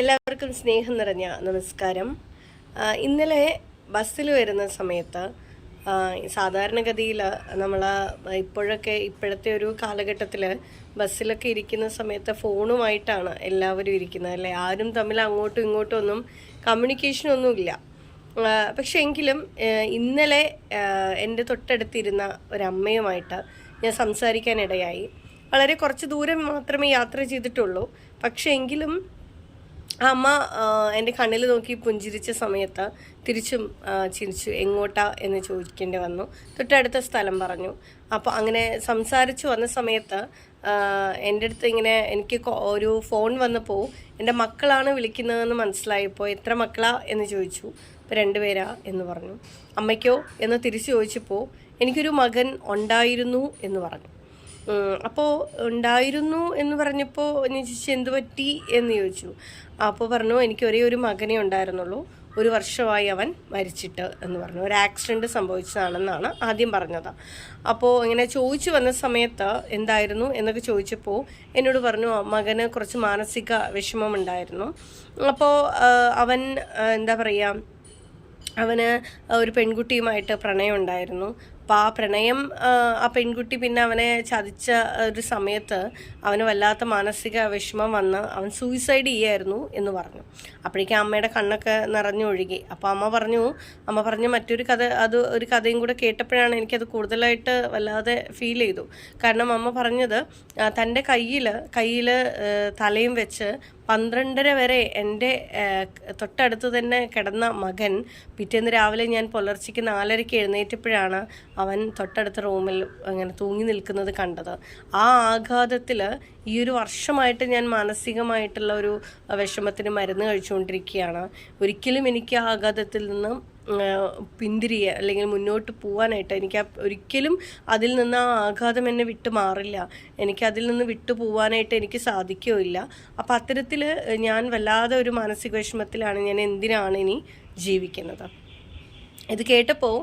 എല്ലാവർക്കും സ്നേഹം നിറഞ്ഞ നമസ്കാരം. ഇന്നലെ ബസ്സിൽ വരുന്ന സമയത്ത് സാധാരണഗതിയിൽ നമ്മൾ ഇപ്പോഴൊക്കെ ഇപ്പോഴത്തെ ഒരു കാലഘട്ടത്തിൽ ബസ്സിലൊക്കെ ഇരിക്കുന്ന സമയത്ത് ഫോണുമായിട്ടാണ് എല്ലാവരും ഇരിക്കുന്നത്. അല്ലേ? ആരും തമ്മിൽ അങ്ങോട്ടും ഇങ്ങോട്ടും ഒന്നും കമ്മ്യൂണിക്കേഷനൊന്നുമില്ല പക്ഷേ എങ്കിലും ഇന്നലെ എന്റെ തൊട്ടടുത്തിരുന്ന ഒരമ്മയുമായിട്ട് ഞാൻ സംസാരിക്കാനിടയായി. വളരെ കുറച്ച് ദൂരം മാത്രമേ യാത്ര ചെയ്തിട്ടുള്ളൂ. പക്ഷേ എങ്കിലും ആ അമ്മ എന്റെ കണ്ണിൽ നോക്കി പുഞ്ചിരിച്ച സമയത്ത് തിരിച്ചും ചിരിച്ചു എങ്ങോട്ടാ? എന്ന് ചോദിക്കേണ്ടി വന്നു. തൊട്ടടുത്ത സ്ഥലം പറഞ്ഞു. അപ്പോൾ അങ്ങനെ സംസാരിച്ചു വന്ന സമയത്ത് എന്റെ അടുത്ത് ഇങ്ങനെ എനിക്ക് ഒരു ഫോൺ വന്നപ്പോൾ എന്റെ മക്കളാണ് വിളിക്കുന്നതെന്ന് മനസ്സിലായപ്പോൾ എത്ര മക്കളാ? എന്ന് ചോദിച്ചു. അപ്പോൾ രണ്ടുപേരാ എന്ന് പറഞ്ഞു. അമ്മയ്ക്കോ? എന്ന് തിരിച്ചു ചോദിച്ചപ്പോൾ എനിക്കൊരു മകൻ ഉണ്ടായിരുന്നു എന്ന് പറഞ്ഞു. അപ്പോൾ ഉണ്ടായിരുന്നു എന്ന് പറഞ്ഞപ്പോൾ ഞാൻ ചോദിച്ചു എന്ത് പറ്റി എന്ന് ചോദിച്ചു. അപ്പോൾ പറഞ്ഞു എനിക്ക് ഒരേ ഒരു മകനെ ഉണ്ടായിരുന്നുള്ളൂ. ഒരു വർഷമായി അവൻ മരിച്ചിട്ട് എന്ന് പറഞ്ഞു. ഒരു ആക്സിഡന്റ് സംഭവിച്ചതാണെന്നാണ് ആദ്യം പറഞ്ഞത്. അപ്പോൾ ഇങ്ങനെ ചോദിച്ചു വന്ന സമയത്ത് എന്തായിരുന്നു എന്നൊക്കെ ചോദിച്ചപ്പോൾ എന്നോട് പറഞ്ഞു "ആ, മകന് കുറച്ച് മാനസിക വിഷമമുണ്ടായിരുന്നു അപ്പോൾ അവൻ എന്താ പറയുക അവന് ഒരു പെൺകുട്ടിയുമായിട്ട് പ്രണയം ഉണ്ടായിരുന്നു. അപ്പോൾ ആ പ്രണയം ആ പെൺകുട്ടി പിന്നെ അവനെ ചതിച്ച ഒരു സമയത്ത് അവന് വല്ലാത്ത മാനസിക വിഷമം വന്ന് അവൻ സൂയിസൈഡ് ചെയ്യായിരുന്നു എന്ന് പറഞ്ഞു. അപ്പോഴേക്കും അമ്മയുടെ കണ്ണൊക്കെ നിറഞ്ഞു ഒഴുകി അപ്പോൾ അമ്മ പറഞ്ഞു അമ്മ പറഞ്ഞു മറ്റൊരു കഥ അത് ഒരു കഥയും കൂടെ കേട്ടപ്പോഴാണ് എനിക്കത് കൂടുതലായിട്ട് വല്ലാതെ ഫീൽ ചെയ്തു. കാരണം അമ്മ പറഞ്ഞത് തന്റെ കയ്യിൽ കയ്യിൽ തലയും വെച്ച് പന്ത്രണ്ടര വരെ എന്റെ തൊട്ടടുത്ത് തന്നെ കിടന്ന മകൻ പിറ്റേന്ന് രാവിലെ ഞാൻ പുലർച്ചയ്ക്ക് നാലരയ്ക്ക് എഴുന്നേറ്റപ്പോഴാണ് അവൻ തൊട്ടടുത്ത റൂമിൽ അങ്ങനെ തൂങ്ങി നിൽക്കുന്നത് കണ്ടത്. ആ ആഘാതത്തിൽ ഈ ഒരു വർഷമായിട്ട് ഞാൻ മാനസികമായിട്ടുള്ള ഒരു വിഷമത്തിന് മരുന്ന് കഴിച്ചുകൊണ്ടിരിക്കുകയാണ്. ഒരിക്കലും എനിക്ക് ആഘാതത്തിൽ നിന്ന് പിന്തിരിയ അല്ലെങ്കിൽ മുന്നോട്ട് പോകാനായിട്ട് എനിക്ക് ഒരിക്കലും അതിൽ നിന്ന് ആ ആഘാതം എന്നെ വിട്ടു മാറില്ല. എനിക്ക് അതിൽ നിന്ന് വിട്ടു പോകാനായിട്ട് എനിക്ക് സാധിക്കുകയില്ല. അപ്പം അത്തരത്തിൽ ഞാൻ വല്ലാതെ ഒരു മാനസിക വിഷമത്തിലാണ് ഞാൻ എന്തിനാണ് ഇനി ജീവിക്കുന്നത്? ഇത് കേട്ടപ്പോൾ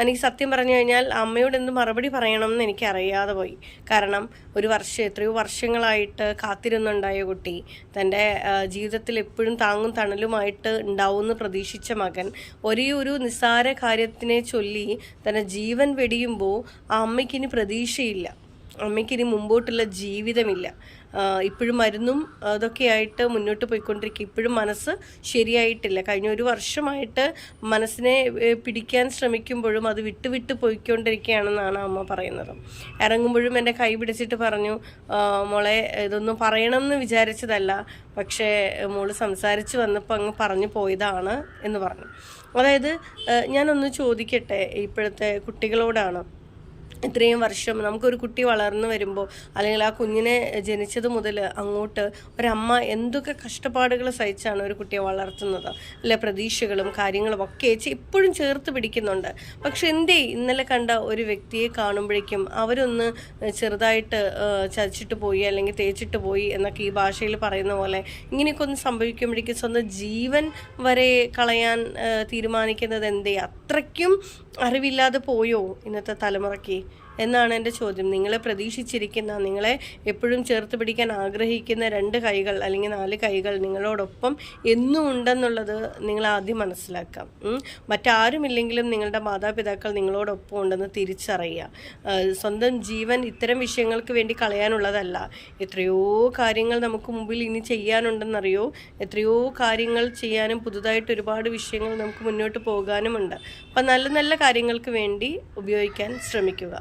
എനിക്ക് സത്യം പറഞ്ഞു കഴിഞ്ഞാൽ അമ്മയോട് എന്ത് മറുപടി പറയണം എന്ന് എനിക്ക് അറിയാതെ പോയി. കാരണം ഒരു വർഷം എത്രയോ വർഷങ്ങളായിട്ട് കാത്തിരുന്നുണ്ടായ കുട്ടി. തന്റെ ജീവിതത്തിൽ എപ്പോഴും താങ്ങും തണലുമായിട്ട് ഉണ്ടാവും എന്ന് പ്രതീക്ഷിച്ച മകൻ ഒരേ ഒരു നിസ്സാര കാര്യത്തിനെ ചൊല്ലി തന്റെ ജീവൻ വെടിയുമ്പോൾ ആ അമ്മയ്ക്കിനി പ്രതീക്ഷയില്ല. അമ്മയ്ക്കിനി മുമ്പോട്ടുള്ള ജീവിതമില്ല. ഇപ്പോഴും മരുന്നും അതൊക്കെയായിട്ട് മുന്നോട്ട് പോയിക്കൊണ്ടിരിക്കുക ഇപ്പോഴും മനസ്സ് ശരിയായിട്ടില്ല. കഴിഞ്ഞ ഒരു വർഷമായിട്ട് മനസ്സിനെ പിടിക്കാൻ ശ്രമിക്കുമ്പോഴും അത് വിട്ട് വിട്ട് പോയിക്കൊണ്ടിരിക്കുകയാണെന്നാണ് അമ്മ പറയുന്നത്. ഇറങ്ങുമ്പോഴും എന്റെ കൈ പിടിച്ചിട്ട് പറഞ്ഞു മോളെ ഇതൊന്നും പറയണമെന്ന് വിചാരിച്ചതല്ല. പക്ഷേ മോൾ സംസാരിച്ച് വന്നപ്പോൾ അങ്ങ് പറഞ്ഞു പോയതാണ് എന്ന് പറഞ്ഞു. അതായത് ഞാനൊന്ന് ചോദിക്കട്ടെ ഇപ്പോഴത്തെ കുട്ടികളോടാണ്. ഇത്രയും വർഷം നമുക്കൊരു കുട്ടി വളർന്നു വരുമ്പോൾ അല്ലെങ്കിൽ ആ കുഞ്ഞിനെ ജനിച്ചത് മുതൽ അങ്ങോട്ട് ഒരമ്മ എന്തൊക്കെ കഷ്ടപ്പാടുകൾ സഹിച്ചാണ് ഒരു കുട്ടിയെ വളർത്തുന്നത്. അല്ലെ പ്രതീക്ഷകളും കാര്യങ്ങളും ഒക്കെ ഇപ്പോഴും ചേർത്ത് പിടിക്കുന്നുണ്ട്. പക്ഷെ എന്തേ ഇന്നലെ കണ്ട ഒരു വ്യക്തിയെ കാണുമ്പോഴേക്കും അവരൊന്ന് ചെറുതായിട്ട് ചതിച്ചിട്ട് പോയി അല്ലെങ്കിൽ തേച്ചിട്ട് പോയി എന്നൊക്കെ ഈ ഭാഷയിൽ പറയുന്ന പോലെ ഇങ്ങനെയൊക്കെ ഒന്ന് സംഭവിക്കുമ്പോഴേക്കും സ്വന്തം ജീവൻ വരെ കളയാൻ തീരുമാനിക്കുന്നത് എന്തേ? അത്രയ്ക്കും അറിവില്ലാതെ പോയോ ഇന്നത്തെ തലമുറയ്ക്ക്? എന്നാണ് എന്റെ ചോദ്യം. നിങ്ങളെ പ്രതീക്ഷിച്ചിരിക്കുന്ന നിങ്ങളെ എപ്പോഴും ചേർത്ത് പിടിക്കാൻ ആഗ്രഹിക്കുന്ന രണ്ട് കൈകൾ അല്ലെങ്കിൽ നാല് കൈകൾ നിങ്ങളോടൊപ്പം എന്നും ഉണ്ടെന്നുള്ളത് നിങ്ങൾ ആദ്യം മനസ്സിലാക്കാം. മറ്റാരുമില്ലെങ്കിലും നിങ്ങളുടെ മാതാപിതാക്കൾ നിങ്ങളോടൊപ്പം ഉണ്ടെന്ന് തിരിച്ചറിയുക. സ്വന്തം ജീവൻ ഇത്തരം വിഷയങ്ങൾക്ക് വേണ്ടി കളയാനുള്ളതല്ല. എത്രയോ കാര്യങ്ങൾ നമുക്ക് മുമ്പിൽ ഇനി ചെയ്യാനുണ്ടെന്നറിയോ? എത്രയോ കാര്യങ്ങൾ ചെയ്യാനും പുതുതായിട്ട് ഒരുപാട് വിഷയങ്ങൾ നമുക്ക് മുന്നോട്ട് പോകാനുമുണ്ട്. അപ്പം നല്ല നല്ല കാര്യങ്ങൾക്ക് വേണ്ടി ഉപയോഗിക്കാൻ ശ്രമിക്കുക